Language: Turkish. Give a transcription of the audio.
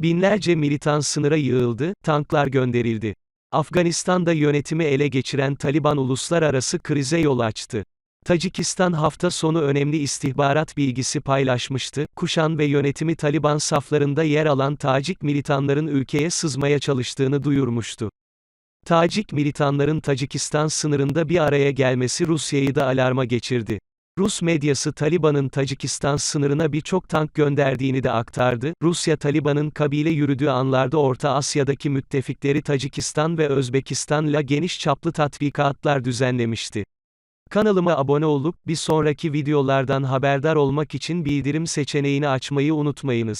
Binlerce militan sınıra yığıldı, tanklar gönderildi. Afganistan'da yönetimi ele geçiren Taliban uluslararası krize yol açtı. Tacikistan hafta sonu önemli istihbarat bilgisi paylaşmıştı. Kuşan ve yönetimi Taliban saflarında yer alan Tacik militanların ülkeye sızmaya çalıştığını duyurmuştu. Tacik militanların Tacikistan sınırında bir araya gelmesi Rusya'yı da alarma geçirdi. Rus medyası Taliban'ın Tacikistan sınırına birçok tank gönderdiğini de aktardı. Rusya Taliban'ın kabile yürüdüğü anlarda Orta Asya'daki müttefikleri Tacikistan ve Özbekistan'la geniş çaplı tatbikatlar düzenlemişti. Kanalıma abone olup bir sonraki videolardan haberdar olmak için bildirim seçeneğini açmayı unutmayınız.